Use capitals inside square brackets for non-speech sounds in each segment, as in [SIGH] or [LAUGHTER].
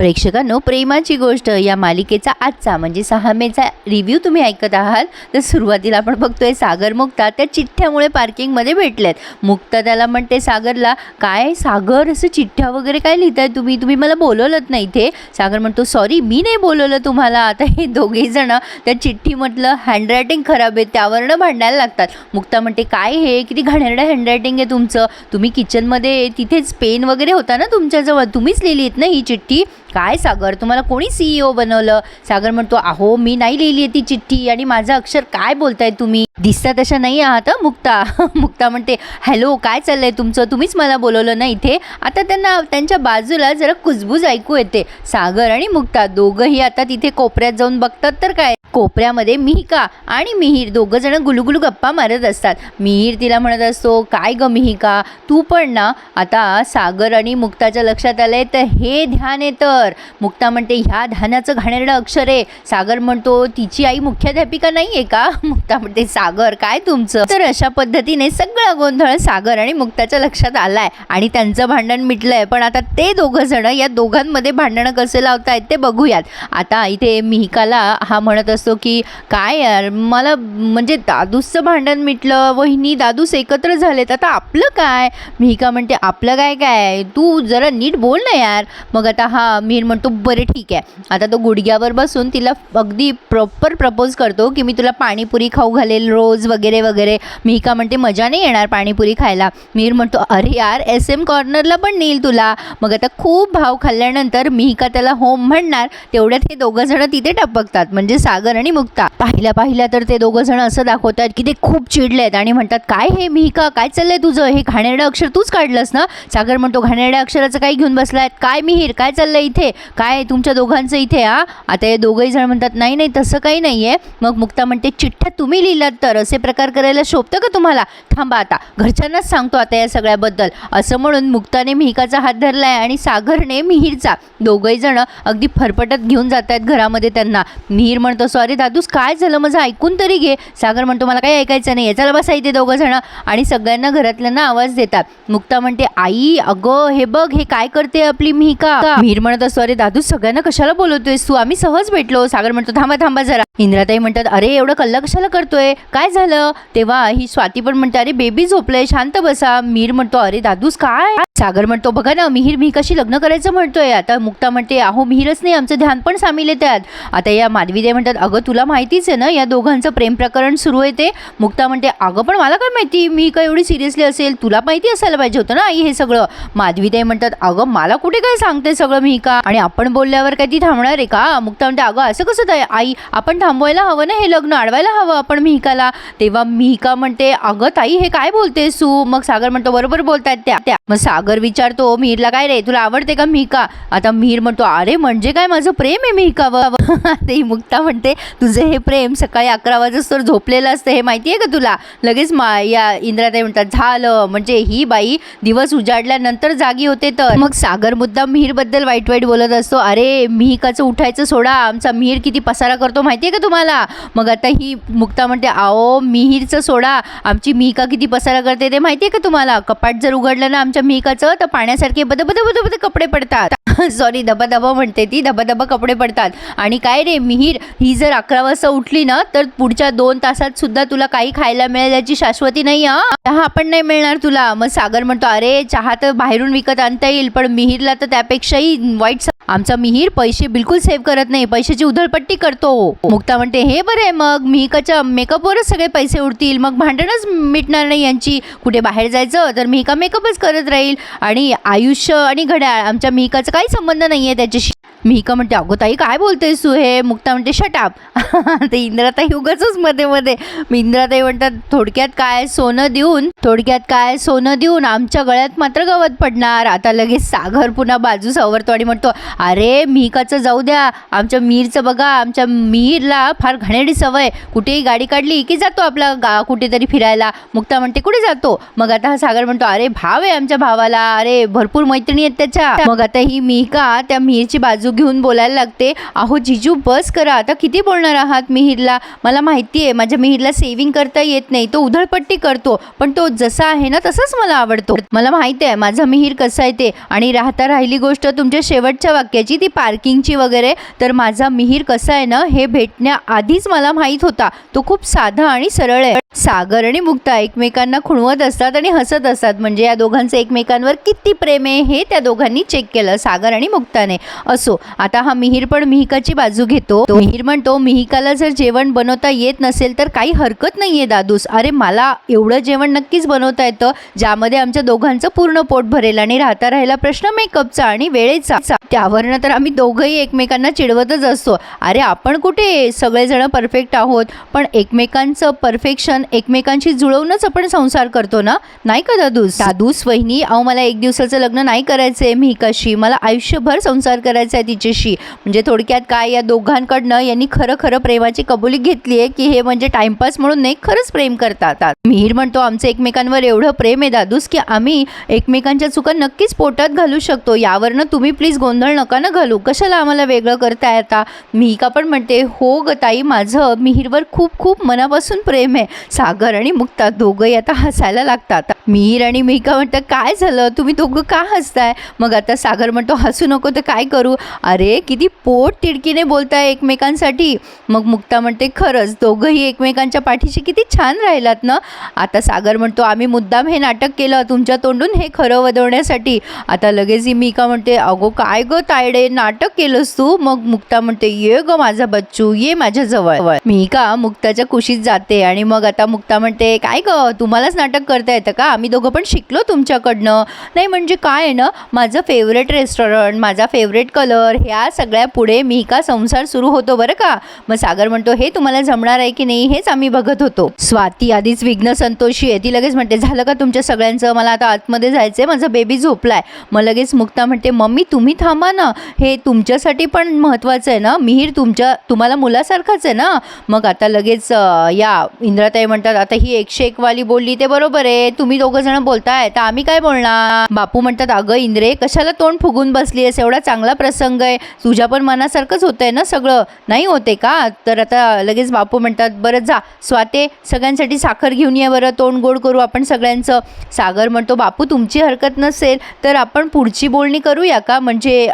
प्रेक्षकांनो प्रेमाची गोष्ट या मालिकेचा आजचा म्हणजे सहा मेचा रिव्ह्यू तुम्ही ऐकत आहात. तर सुरुवातीला आपण बघतोय सागर मुक्ता. त्या चिठ्ठ्यामुळे पार्किंगमध्ये भेटल्यात मुक्ता त्याला म्हणते सागरला काय सागर? असं चिठ्ठ्या वगैरे काय लिहिताय तुम्ही? तुम्ही मला बोलवलंत नाही इथे. सागर म्हणतो सॉरी मी नाही बोलवलं तुम्हाला. आता हे दोघेजणं त्या चिठ्ठी म्हटलं हँडरायटिंग खराब आहे त्यावरनं भांडायला लागतात. मुक्ता म्हणते काय हे? किती घाणेरडं हँडरायटिंग आहे तुमचं. तुम्ही किचनमध्ये तिथेच पेन वगैरे होता ना तुमच्याजवळ? तुम्हीच लिहिली आहेत ना ही चिठ्ठी? काय सागर तुम्हाला कोणी सीईओ बनवलं? सागर म्हणतो अहो मी नाही लिहिली आहे ती चिठ्ठी आणि माझं अक्षर काय बोलताय तुम्ही? दिसता तशा नाही आहात मुक्ता. [LAUGHS] मुक्ता म्हणते हॅलो काय चाललंय तुमचं? तुम्हीच मला बोलवलं ना इथे? आता त्यांना त्यांच्या बाजूला जरा कुजबूज ऐकू येते. सागर आणि मुक्ता दोघंही आता तिथे कोपऱ्यात जाऊन बघतात तर काय? कोपऱ्यामध्ये मिहिका आणि मिहीर दोघं जण गुलुगुलू गप्पा मारत असतात. मिहीर तिला म्हणत असतो काय ग मिहिका? तू पण ना आता सागर आणि मुक्ताच्या लक्षात आलंय तर हे ध्यान येतं. तर मुक्ता म्हणते ह्या ध्यानाचं घाणेरडं अक्षर आहे. सागर म्हणतो तिची आई मुख्याध्यापिका नाही आहे का? [LAUGHS] मुक्ता म्हणते सागर काय तुमचं? तर अशा पद्धतीने सगळा गोंधळ सागर आणि मुक्ताच्या लक्षात आलाय आणि त्यांचं भांडण मिटलंय. पण आता ते दोघं जण या दोघांमध्ये भांडणं कसे लावतायत ते बघूयात. आता इथे मिहिकाला हा म्हणत असतो की काय यार मला म्हणजे दादूसचं भांडण मिटलं वहिनी दादूस एकत्र झालेत आता आपलं काय? मिहिका म्हणते आपलं काय काय? तू जरा नीट बोल ना यार. मग आता हा मीर म्हणतो बरे ठीक आहे. आता तो गुडघ्यावर बसून तिला अगदी प्रॉपर प्रपोज करतो की मी तुला पाणीपुरी खाऊ घालेल रोज वगैरे वगैरे. मिहिका म्हणते मजा नाही येणार पाणीपुरी खायला. मीर म्हणतो अरे यार एस एम कॉर्नरला पण नेईल तुला. मग आता खूप भाव खाल्ल्यानंतर मिहिका त्याला होम म्हणणार? तेवढ्यात हे दोघं जण तिथे टपकतात म्हणजे सागर आणि मुक्ता. पाहिल्या पाहिल्या तर ते दोघं जण असं दाखवतात की ते खूप चिडलेत आणि म्हणतात काय हे मिहिका? काय चाललंय तुझं? हे घाणेरडं अक्षर तूच काढलंस ना? सागर म्हणतो घाणेरड्या अक्षराचं काय घेऊन बसलाय? काय मिहीर? काय चाललंय इथे? काय तुमच्या दोघांचं इथे हा? आता हे दोघंही जण म्हणतात नाही नाही तसं काही नाही आहे मग मुक्ता म्हणते चिठ्ठ्या तुम्ही लिहिलात तर असे प्रकार करायला शोभतं का तुम्हाला? थांबा आता घरच्यांनाच सांगतो आता या सगळ्याबद्दल. असं म्हणून मुक्ताने मिहिकाचा हात धरला आहे आणि सागरने मिहीरचा. दोघंही जण अगदी फरफटत घेऊन जात आहेत घरामध्ये त्यांना. मिहीर म्हणतो सॉरी दादूस काय झालं? माझं ऐकून तरी घे. सागर म्हणतो मला काही ऐकायचं नाही चला बसा इथे दोघं जण. आणि सगळ्यांना घरातल्यांना आवाज देतात. मुक्ता म्हणते आई अगं हे बघ हे काय करते आपली मिहिका? मिहीर म्हणत असतो अरे दादू सगळ्यांना कशाला बोलवतोयस तू आम्ही सहज भेटलो. सागर म्हणतो थांबा थांबा जरा. इंद्राताई म्हणतात अरे एवढं कल्ला कशाला करतोय? काय झालं? तेव्हा ही स्वाती पण म्हणते अरे बेबी झोपलंय शांत बसा. मीर म्हणतो अरे दादूस काय? सागर म्हणतो बघा ना मिहीर मी कशी लग्न करायचं म्हणतोय. आता मुक्ता म्हणते अहो मिहीरच नाही आमचं ध्यान पण सामील आहे त्यात. आता या माधवीदेव म्हणतात अगं तुला माहितीच आहे ना या दोघांचं प्रेम प्रकरण सुरू आहे ते. मुक्ता म्हणते अगं पण मला काय माहिती? मी काय एवढी सिरियसली असेल? तुला माहिती असायला पाहिजे होतं ना आई हे सगळं. माधवीदेव म्हणतात अगं मला कुठे काय सांगते सगळं मी का? आणि आपण बोलल्यावर काय ती थांबणार आहे का? मुक्ता म्हणते अगं असं कसं आहे आई आपण थांबवायला हवं ना हे लग्न? अडवायला हवं आपण मिहिकाला? तेव्हा मिहिका म्हणते अगं ताई हे काय बोलते सू मग सागर म्हणतो बरोबर बोलतायत त्या त्या. मग सागर विचारतो मिहीरला काय रे तुला आवडते का मिहिका? आता मिहीर म्हणतो अरे म्हणजे काय माझं प्रेम आहे मिहिकावर [LAUGHS] ते मुक्ता म्हणते तुझे हे प्रेम सकाळी अकरा वाजता झोपलेलं असतं हे माहिती आहे का तुला? लगेच मा या इंद्राताई म्हणतात झालं म्हणजे ही बाई दिवस उजाडल्यानंतर जागी होते तर. मग सागर मुद्दाम मिहीरबद्दल वाईट वाईट बोलत असतो अरे मिहिकाचं उठायचं सोडा आमचा मिहीर किती पसारा करतो माहिती आहे का तुम्हाला? मग आता ही मुक्ता म्हणते आओ मिहीरचं सोडा आमची मिहिका किती पसारा करते ते माहिती आहे का तुम्हाला? कपाट जर उघडलं ना आमच्या मिहिकाचं तर पाण्यासारखे बद बद बद बद कपडे पडतात. [LAUGHS] सॉरी दबा म्हणते ती दबा कपडे पडतात. आणि काय रे मिहीर ही जर अकरा वाजता उठली ना तर पुढच्या दोन तासात सुद्धा तुला काही खायला मिळेल याची शाश्वती नाही हा? चहा पण नाही मिळणार तुला. मग सागर म्हणतो अरे चहा तर बाहेरून विकत आणता येईल पण मिहीरला तर त्यापेक्षाही वाईट आमचा मिहीर पैसे बिलकुल सेव्ह करत नाही. पैशाची उधळपट्टी करतो. मुक्ता म्हणते हे बरं आहे मग. मिहिकाच्या मेकअपवरच सगळे पैसे उडतील. मग भांडणच मिटणार नाही यांची. कुठे बाहेर जायचं तर मिहिका मेकअपच करत राहील. आणि आयुष्य आणि घड्याळ आमच्या मिहिकाचा काही संबंध नाही आहे त्याच्याशी. मी का म्हणते अगो ताई काय बोलते सु हे? मुक्ता म्हणते शटाप [LAUGHS] ते इंद्राताई उगाच मध्ये मध्ये. मी इंद्राताई म्हणतात थोडक्यात काय सोनं देऊन थोडक्यात काय सोनं देऊन आमच्या गळ्यात मात्र गवत पडणार. आता लगेच सागर पुन्हा बाजू सावरतो आणि म्हणतो अरे मिहिकाचं जाऊ द्या. आमच्या मीरचं बघा. आमच्या मीरला फार घाणेरडी सवय. कुठेही गाडी काढली की जातो आपला गा कुठेतरी फिरायला. मुक्ता म्हणते कुठे जातो? मग आता हा सागर म्हणतो अरे भाव आहे आमच्या भावाला. अरे भरपूर मैत्रिणी आहेत त्याच्या. मग आता ही मिहिका त्या मीरची बाजू बाजू घेऊन बोलायला लागते. अहो जिजू बस करा. आता किती बोलणार आहात मिहिरला? मला माहिती आहे माझ्या मिहिरला सेव्हिंग करता येत नाही. तो उधळपट्टी करतो. पण तो जसा आहे ना तसाच मला आवडतो. मला माहिती आहे माझा मिहीर कसा आहे ते. आणि राहता राहिली गोष्ट तुमच्या शेवटच्या वाक्याची ती पार्किंगची वगैरे. तर माझा मिहीर कसा आहे ना हे भेटण्याआधीच मला माहीत होता. तो खूप साधा आणि सरळ आहे. सागर आणि मुक्ता एकमेकांना खुणवत असतात आणि हसत असतात. म्हणजे या दोघांचं एकमेकांवर किती प्रेम आहे हे त्या दोघांनी चेक केलं सागर आणि मुक्ताने. असो आता हा मिहीर पण मिहिकाची बाजू घेतो. तो मिहीर म्हणतो मिहिकाला जर जेवण बनवता येत नसेल तर काही हरकत नाहीये दादूस. अरे मला एवढं जेवण नक्कीच बनवता येतं ज्यामध्ये आमच्या दोघांचं पूर्ण पोट भरेल आणि राहता राहिला प्रश्न मेकअपचा आणि वेळेचा. त्यावरनं तर आम्ही दोघंही एकमेकांना चिडवतच असतो. अरे आपण कुठे? सगळेजण परफेक्ट आहोत. पण एकमेकांचं परफेक्शन एकमेकांशी जुळवूनच आपण संसार करतो ना? नाही का दादूस? दादूस वहिनी अहो मला एक दिवसाचं लग्न नाही करायचंय मी मिहिकाशी. मला आयुष्यभर संसार करायचा आहे तिच्याशी. म्हणजे थोडक्यात काय या दोघांकडनं यांनी खरं खरं प्रेमाची कबुली घेतली आहे की हे म्हणजे टाइमपास म्हणून नाही खरंच प्रेम करतात. मिहीर म्हणतो आमचं एकमेकांवर एवढं प्रेम आहे दादूस की आम्ही एकमेकांच्या चुका नक्कीच पोटात घालू शकतो. यावरनं तुम्ही प्लीज गोंधळ नका ना घालू. कशाला आम्हाला वेगळं करताय आता? मिहिका पण म्हणते हो ग ताई माझं मिहीरवर खूप खूप मनापासून प्रेम आहे. सागर आणि मुक्ता दोघंही आता हसायला लागतात. मिहीर आणि मिहिका म्हणतात काय झालं? तुम्ही दोघं का हसताय? मग आता सागर म्हणतो हसू नको तर काय करू? अरे किती पोट तिडकीने बोलताय एकमेकांसाठी. मग मुक्ता म्हणते खरंच दोघंही एकमेकांच्या पाठीशी किती छान राहिलात ना? आता सागर म्हणतो आम्ही मुद्दाम हे नाटक केलं तुमच्या तोंडून हे खरं वदवण्यासाठी. आता लगेच ही मिका म्हणते अगो काय ग तायडे नाटक केलंस तू? मग मुक्ता म्हणते ये ग माझा बच्चू ये माझ्या जवळ. का मुक्ताच्या कुशीत जाते आणि मग आता मुक्ता म्हणते काय ग तुम्हालाच नाटक करता येतं का? आम्ही दोघं पण शिकलो तुमच्याकडनं. नाही म्हणजे काय आहे ना माझं फेवरेट रेस्टॉरंट माझा फेवरेट कलर ह्या सगळ्या पुढे मी का संसार सुरू होतो बरं का? मग सागर म्हणतो हे तुम्हाला जमणार आहे की नाही हेच आम्ही बघत होतो. स्वाती आधीच विघ्न संतोषी आहे. ती लगेच म्हणते झालं का तुमच्या सगळ्यांचं? मला आता आतमध्ये जायचंय माझा बेबी झोपलाय. मग लगेच मुक्ता म्हणते मम्मी तुम्ही थांबा ना. हे तुमच्यासाठी पण महत्त्वाचं आहे ना. मिहीर तुमच्या तुम्हाला मुलासारखाच आहे ना. मग आता लगेच या इंद्राताई म्हणतात आता ही एकशे एकवाली बोलली ते बरोबर आहे. तुम्ही दोघं जण बोलताय तर आम्ही काय बोलणार? बापू म्हणतात अगं इंद्रे कशाला तोंड फुगून बसली आहेस? एवढा चांगला प्रसंग आहे. तुझ्या पण मनासारखंच होतंय ना सगळं? नाही होते का? तर आता लगेच बापू म्हणतात बरं जा स्वाते सगळ्यांसाठी साखर घेऊन ये बरं तोंड गोड करू आपण सगळ्यांचं. सागर म्हणतो बापू तुमची हरकत नसेल तर आपण पुढची बोलणी करूया का? म्हणजे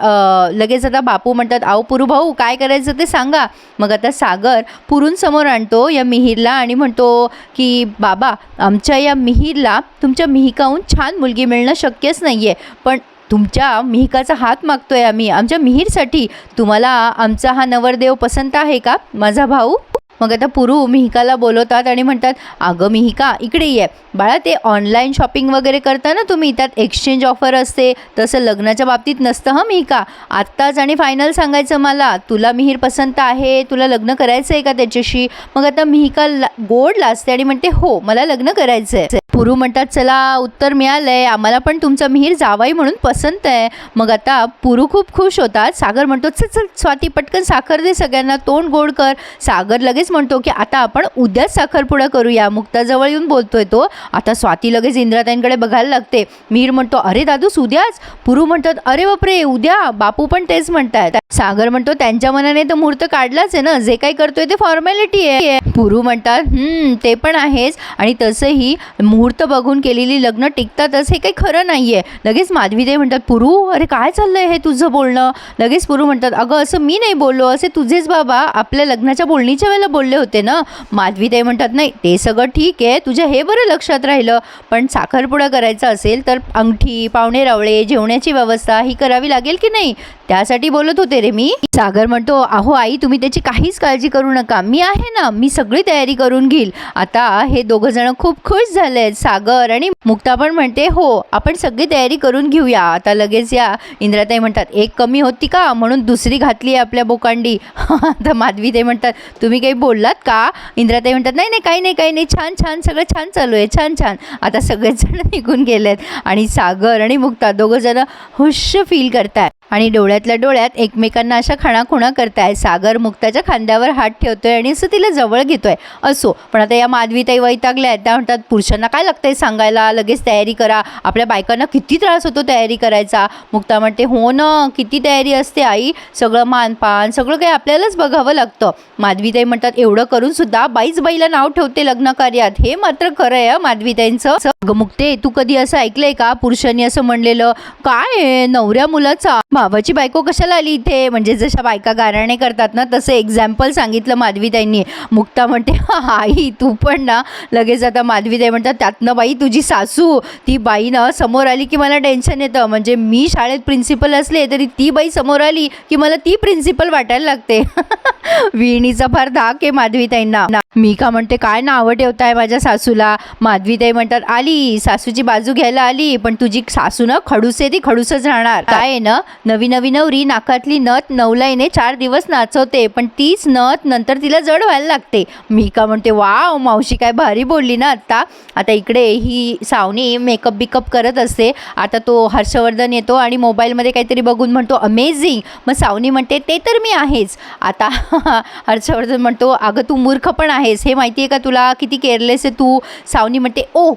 लगेच आता बापू म्हणतात आहो पुरू भाऊ काय करायचं ते सांगा. मग आता सागर पुरून समोर आणतो या मिहीरला आणि म्हणतो की बाबा आमच्या या मिहीरला तुमच्या मिहिकाहून छान मुलगी मिळणं शक्यच नाही आहे पण तुमच्या मिहिकाचा हात मागतो आहे आम्ही. आमच्या मिहीरसाठी तुम्हाला आमचा हा नवरदेव पसंत आहे का? माझा भाऊ? मग आता पुरू मिहिकाला बोलवतात आणि म्हणतात अगं मिहिका इकडे ये. बाळा ते ऑनलाईन शॉपिंग वगैरे करता ना तुम्ही? त्यात एक्सचेंज ऑफर असते. तसं लग्नाच्या बाबतीत नसतं हं मिहिका? आत्ताच आणि फायनल सांगायचं मला. तुला मिहीर पसंत आहे? तुला लग्न करायचं आहे का त्याच्याशी? मग आता मिहिका ला गोड लाजते आणि म्हणते हो मला लग्न करायचं आहे पुरू म्हणतात चला उत्तर मिळालंय. आम्हाला पण तुमचा मिहीर जावाई म्हणून पसंत आहे. मग आता पुरू खूप खुश होतात. सागर म्हणतो चल चल स्वाती पटकन साखर दे सगळ्यांना. तोंड गोड कर. सागर लगेच म्हणतो की आता आपण उद्याच साखरपुडा करूया. मुक्ताजवळ येऊन बोलतोय तो. आता स्वाती लगेच इंद्राताईंकडे बघायला लागते. मीर म्हणतो अरे दादूस उद्याच पुरू म्हणतात अरे बापरे उद्या. बापू पण तेच म्हणतायत. सागर म्हणतो त्यांच्या मनाने तर मुहूर्त काढलाच आहे ना. जे काही करतोय ते फॉर्मॅलिटी आहे. पुरू म्हणतात हम्म ते पण आहेच. आणि तसंही मुहूर्त बघून केलेली लग्न टिकतातच हे काही खरं नाहीये. लगेच माधवीदेव म्हणतात पुरू अरे काय चाललंय हे तुझं बोलणं? लगेच पुरू म्हणतात अगं असं मी नाही बोललो. असे तुझेच बाबा आपल्या लग्नाच्या बोलणीच्या वेळेला बोलले होते ना? माधवीताई म्हणतात नाही ते सगळं ठीक आहे तुझ्या हे बरं लक्षात राहिलं. पण साखरपुडा करायचा असेल तर अंगठी पावणे रावळे जेवण्याची व्यवस्था ही करावी लागेल की नाही? त्यासाठी बोलत होते रे मी. सागर म्हणतो अहो आई तुम्ही त्याची काहीच काळजी करू नका. मी आहे ना मी सगळी तयारी करून घेईल. आता हे दोघं जण खूप खुश झालेत सागर आणि मुक्ता पण म्हणते हो आपण सगळी तयारी करून घेऊया. आता लगेच या. इंद्राताई म्हणतात एक कमी होती का? म्हणून दुसरी घातली आहे आपल्या बोकांडी. [LAUGHS] आता माधवी ते म्हणतात तुम्ही काही बोललात का? इंद्राताई म्हणतात नाही नाही काही नाही काही नाही. छान छान सगळं छान चालू आहे छान छान. आता सगळेच जण [LAUGHS] निघून गेलेत आणि सागर आणि मुक्ता दोघं जण हुश फील करतात आणि डोळ्यातल्या डोळ्यात एकमेकांना अशा खाणाखुणा करताय. सागर मुक्ताच्या खांद्यावर हात ठेवतोय आणि असं तिला जवळ घेतोय. असो पण आता या माधवीताई वैतागल्या आहेत. त्या म्हणतात पुरुषांना काय लागतंय सांगायला? लगेच तयारी करा. आपल्या बायकांना किती त्रास होतो तयारी करायचा? मुक्ता म्हणते हो ना किती तयारी असते आई. सगळं मानपान सगळं काही आपल्यालाच बघावं लागतं. माधवीताई म्हणतात एवढं करून सुद्धा बाईच बाईला नाव ठेवते लग्न कार्यात. हे मात्र खरं आहे माधवीताईंचं मुक्ते तू कधी असं ऐकलंय का? पुरुषांनी असं म्हणलेलं. काय नवऱ्या मुलाचा? भावाची बायको कशाला आली इथे? म्हणजे जशा बायका गाराणे करतात ना तसं एक्झाम्पल सांगितलं माधवीताईंनी मुक्ता म्हणते आई तू पण ना. लगेच आता माधवीताई म्हणतात त्यातनं बाई तुझी सासू ती बाई ना समोर आली की मला टेन्शन येतं. म्हणजे मी शाळेत प्रिन्सिपल असले तरी ती बाई समोर आली की मला ती प्रिन्सिपल वाटायला लागते. [LAUGHS] विणीचा फार धाक आहे माधवीताईंना मी का म्हणते काय नावं ठेवताय माझ्या सासूला? माधवीताई म्हणतात आली सासूची बाजू घ्यायला आली पण तुझी सासू ना खडूस आहे ती खडूसच राहणार. काय आहे ना नवी नवी नवरी नाकातली नथ नवलाईने चार दिवस नाचवते पण तीच नथ नंतर तिला जड व्हायला लागते. मी का म्हणते वाव मावशी काय भारी बोलली ना आत्ता. आता इकडे ही सावनी मेकअप बिकअप करत असते. आता तो हर्षवर्धन येतो आणि मोबाईलमध्ये काहीतरी बघून म्हणतो अमेझिंग मग सावनी म्हणते ते तर मी आहेच. आता [LAUGHS] हर्षवर्धन म्हणतो अगं तू मूर्ख पण आहेस. हे माहिती आहे का तुला? किती केअरलेस आहे तू. सावनी म्हणते ओ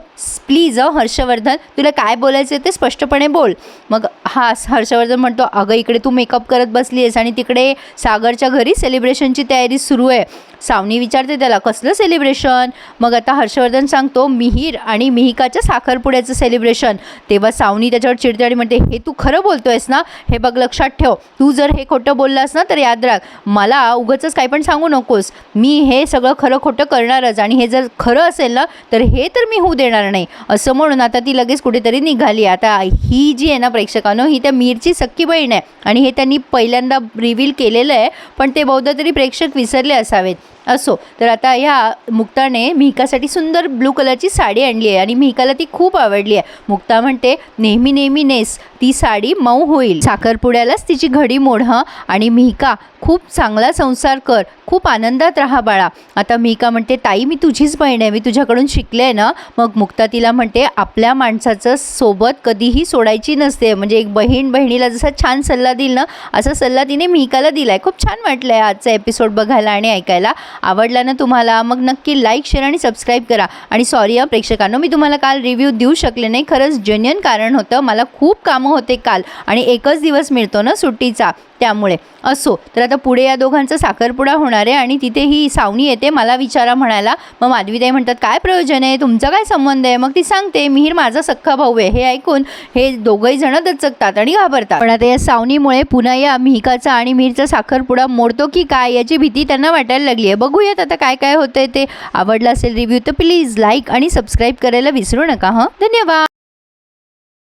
प्लीज हर्षवर्धन तुला काय बोलायचं आहे ते स्पष्टपणे बोल. मग हा हर्षवर्धन म्हणतो अगं इकडे तू मेकअप करत बसली आहेस आणि तिकडे सागरच्या घरी सेलिब्रेशनची तयारी सुरू आहे. सावनी विचारते त्याला कसलं सेलिब्रेशन मग आता हर्षवर्धन सांगतो मिहीर आणि मिहिकाच्या साखरपुड्याचं सेलिब्रेशन तेव्हा सावनी त्याच्यावर चिडते आणि म्हणते हे तू खरं बोलतोयस ना? हे बघ लक्षात ठेव. तू जर हे खोटं बोललास ना तर याद राख. मला उगंच काही पण सांगू नकोस. मी हे सगळं खरं खोटं करणारच आणि हे जर खरं असेल ना तर हे तर मी होऊ देणार नाही. असं म्हणून आता ती लगेच कुठेतरी निघाली. आता ही जी आहे ना प्रेक्षकांनो ही त्या मीरची सक्की बहीण आहे आणि हे त्यांनी पहिल्यांदा रिव्हील केलेलं आहे पण ते बहुधा तरी प्रेक्षक विसरले असावेत. असो तर आता ह्या मुक्ताने मिहिकासाठी सुंदर ब्लू कलरची साडी आणली आहे आणि मिहिकाला ती खूप आवडली आहे. मुक्ता म्हणते नेहमी नेहमी नेस ती साडी मऊ होईल. साखरपुड्यालाच तिची घडी मोड हं आणि मिहिका खूप चांगला संसार कर खूप आनंदात राहा बाळा. आता मिहिका म्हणते ताई मी तुझीच बहीण आहे मी तुझ्याकडून शिकले आहे ना. मग मुक्ता तिला म्हणते आपल्या माणसाचं सोबत कधीही सोडायची नसते. म्हणजे एक बहीण बहिणीला जसा छान सल्ला देईल ना असा सल्ला तिने मिहिकाला दिला आहे खूप छान वाटलं आहे आजचा एपिसोड बघायला आणि ऐकायला. आवडला ना तुम्हाला मग नक्की लाईक शेअर आणि सबस्क्राईब करा. आणि सॉरी या प्रेक्षकांनो मी तुम्हाला काल रिव्ह्यू देऊ शकले नाही. खरंच जेन्युन कारण होतं. मला खूप कामं होते काल आणि एकच दिवस मिळतो ना सुट्टीचा त्यामुळे. असो तर आता पुढे या दोघांचा साखरपुडा होणार आहे आणि तिथे ही सावणी येते मला विचारा म्हणायला. मग माधवीताई म्हणतात काय प्रयोजन आहे? तुमचा काय संबंध आहे? मग ती सांगते मिहीर माझा सख्खा भाऊ आहे. हे ऐकून हे दोघंही जण दचकतात आणि घाबरतात. पण आता या सावनीमुळे पुन्हा या मिहिकाचा आणि मिहीरचा साखरपुडा मोडतो की काय याची भीती त्यांना वाटायला लागली आहे. बघूयात आता काय काय होतंय ते. आवडलं असेल रिव्ह्यू तर प्लीज लाईक आणि सबस्क्राईब करायला विसरू नका हं? धन्यवाद!